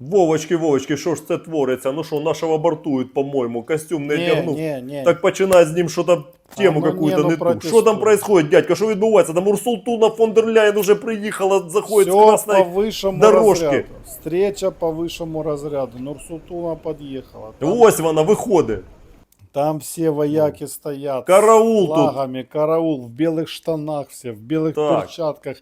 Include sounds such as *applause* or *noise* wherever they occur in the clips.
Вовочки, Вовочки, що ж це твориться? Ну що, нашого бортують, по-моєму, костюм не, не тягнув. Не, не. Так починай з ним що там а, тему ну, какую-то не, ну, не ту. Що там происходит, дядька? Що відбувається? Там Урсултуна фон дер Ляйн уже приїхала, заходить Все з красної по высшему дорожки. Разряду. Встреча по высшему разряду. Нурсултуна під'їхала. Там... Ось вона виходить. Там все вояки стоят. Караул с флагами, тут. караул в белых штанах все, в белых так. перчатках.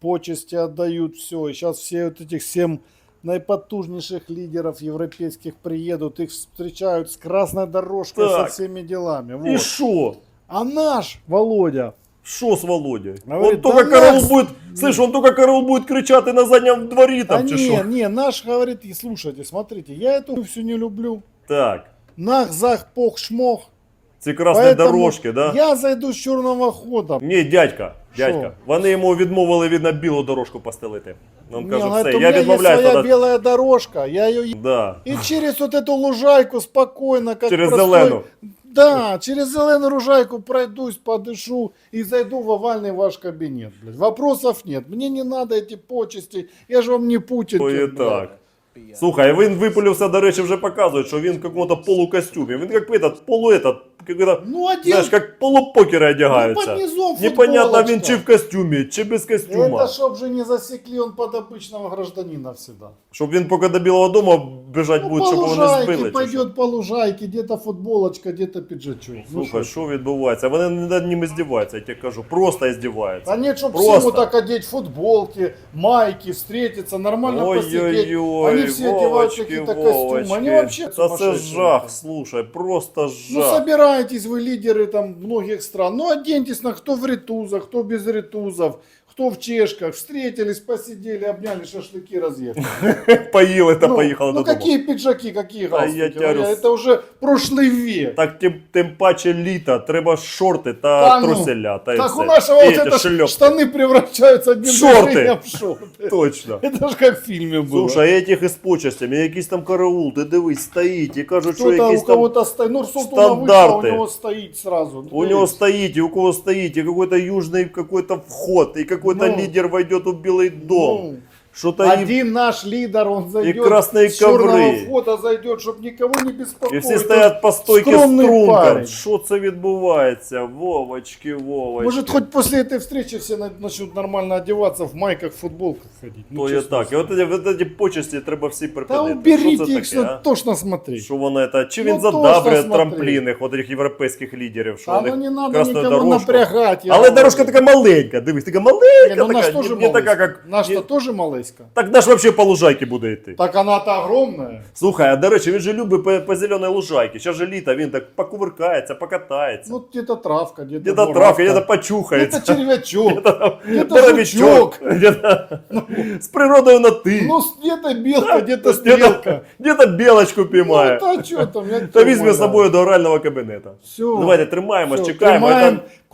Почести отдают все. И сейчас все вот этих всем... 7 Наипотужнейших лидеров европейских приедут, их встречают с красной дорожкой Так. со всіми ділами. И что? А наш Володя Что с Володей? Говорит, он только да Карл нас- будет, слышь, он только Карл будет кричать и на заднем дворе там, а не, не, наш говорит, и слушайте, смотрите, я эту всю не люблю. Так, Нах, зах, пох, шмох. Эти красные дорожки, да? Я зайду с черного хода. Не, дядька, дядька, Що? вони йому відмовили від на білу дорожку постелити. Він Не, каже, ну, все, это у я меня есть відмовляюся. своя да- белая дорожка, я ее... Да. И через вот эту лужайку спокойно, как Через простой- зелену. Да, через зеленую лужайку пройдусь, подышу и зайду в овальный ваш кабинет. Блядь. Вопросов нет. Мне не надо эти почести. Я же вам не Путин. То і блядь. так. Слухай, він випилився, до речі, вже показує, що він в какому-то полукостюмі. Він як этот, полу этот, когда, Ну, один... знаєш, як полупокери одягаються. Ну, под низом Непонятно, футболочка. він чи в костюмі, чи без костюма. Это чтоб же не засекли, он под обычного гражданина всегда. Щоб він поки до Білого дому біжать Ну, буде, по щоб його не лужайке збили. чи що? пойдет по лужайке, где-то футболочка, где-то пиджачок. Ну, Слухай, что? що відбувається? Вони над ним здіваються, я тебе кажу. Просто здіваються. А нет, чтобы Просто. всем вот так одеть футболки, майки, встретиться, нормально посидеть. Ой-ой-ой, Они все одевают Вовочки, какие-то костюмы. Вовочки. Они вообще Та це сумасшедшие. жах, слушай, просто Ну, жах. собираетесь вы лидеры там многих стран. Ну, оденьтесь на кто в ритузах, кто без ритузов, кто в чешках. Встретились, посидели, обняли, шашлыки разъехали. *laughs* Поїли та ну, поїхали ну, додому. какие пиджаки, какие Та я галстуки. тярю Валя, с- Это уже прошлый век. Так тим, тим паче літа, треба шорти та, Та ну, труселя. Та й Так все. у нашего І вот ті это шльопки. штаны превращаются одним Шорты. движением в шорты. Точно. *laughs* Это же как в фильме было. Слушай, а этих із почестями, якийсь там караул, ти дивись, стоїть, і кажуть, що Кто-то якийсь у там... кого-то стоит. Ну, Султана вышла, у стандарты. него стоит сразу. У него стоит, и у кого стоит, и какой-то южный какой-то вход, и какой-то Ну. лидер войдет в Белый дом. Ну, Что-то им... Один наш лидер, он зайдет красные с черного ковры. входа зайдет, чтобы никого не І беспокоить. всі стоять по стойке скромний стрункам. парень. Що це відбувається? Вовочки, Вовочки. Может, хоть после этой встречи все на- начнут нормально одеваться, в майках, в футболках ходить. Ну, То є честно так. І от ці, от ці почесті треба всі Да припинити. уберите Що их, це таке, что а? тошно смотреть. Що воно це? Чи Ну, він то, задабрює що смотреть. трампліни от цих європейських лідерів, що А вони ну не надо красну никого дорожку. напрягать. я Але говорю. дорожка така маленька, дивись, така Не, маленька, ну наш така, тоже не, не така, малыська. як... Наш-то не- тоже малыська. Так наш вообще по лужайці буде йти. Так она-то огромная. Слухай, а до речі, він же любить по, по зеленій лужайці. Зараз же літо, він так покувыркається, покатається. Ну, где-то травка, где-то где-то муравка, травка, где-то почухається. Где-то червячок. Где-то Боровичок. боровичок. Где-то з природою на ти. Ну, где-то белка, где-то Где-то стрелка. где-то белочку Ну, піймає. это что там? я Та тебя візьме з умоляю. собою до орального кабінету. Все. Давайте тримаємось, Всё, чекаємо.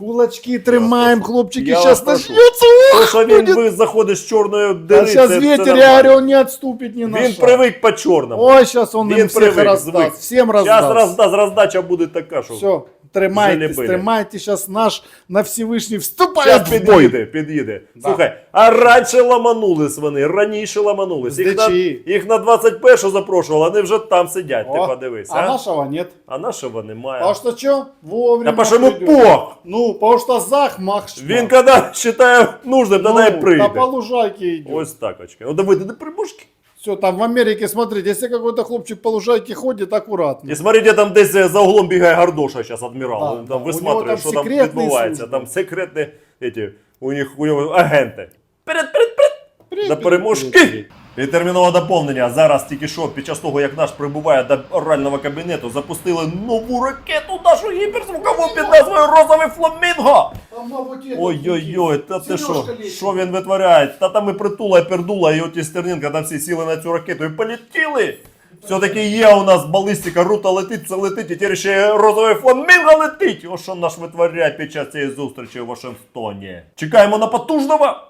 Тримаем, Там, кулачки тримаем, хлопчики. Я Сейчас вас прошу. начнется. то, що він будет. ви заходить з чорної А дери, сейчас це, це ветер, нормально. я говорю, он не отступит ни на Він шаг. привик по чорному. Ой, сейчас он Він им всех привик, раздаст. звик. Всем раздаст. Зараз роздасть, роздача буде така, що Все, тримайтесь, Жили-были. тримайте. Сейчас наш на Всевышний вступает Зараз в бой. під'їде, під'їде. Слухай, а раніше ламанулись вони, раніше ламанулись. Їх на, Здичі. їх на 21 запрошували, вони вже там сидять, ти О, подивись. А А, нашего нет. а нашого немає. Потому что что? Вовремя Та по придет. пох? Ну, потому что захмах. Він коли *laughs* вважає нужним, тоді і Та по прийде. лужайке идет. Ось так, очки. Ну давайте не прибушки. Все, там в Америке, смотрите, если какой-то хлопчик по лужайке ходит, аккуратно. І смотрите, там десь за углом бігає Гардоша зараз адмірал. Да, Він да. там У висматриває, нього там що там секретні відбувається. служби. Там секретні эти, у них у нього агенти. Перед, перед, Привет, переможки. І термінове доповнення. Зараз тільки що, під час того, як наш прибуває до орального кабінету, запустили нову ракету нашу гіперзвукову під назвою Розовий Фламінго. Ой-ой-ой, та ти що? Що він витворяє? Та там і притула, і пердула, і оті Стерненка там всі сіли на цю ракету і полетіли. Все-таки є у нас балістика, рута летить, все летить, і тепер ще розовий фламінго летить. О, що наш витворяє під час цієї зустрічі у Вашингтоні. Чекаємо на потужного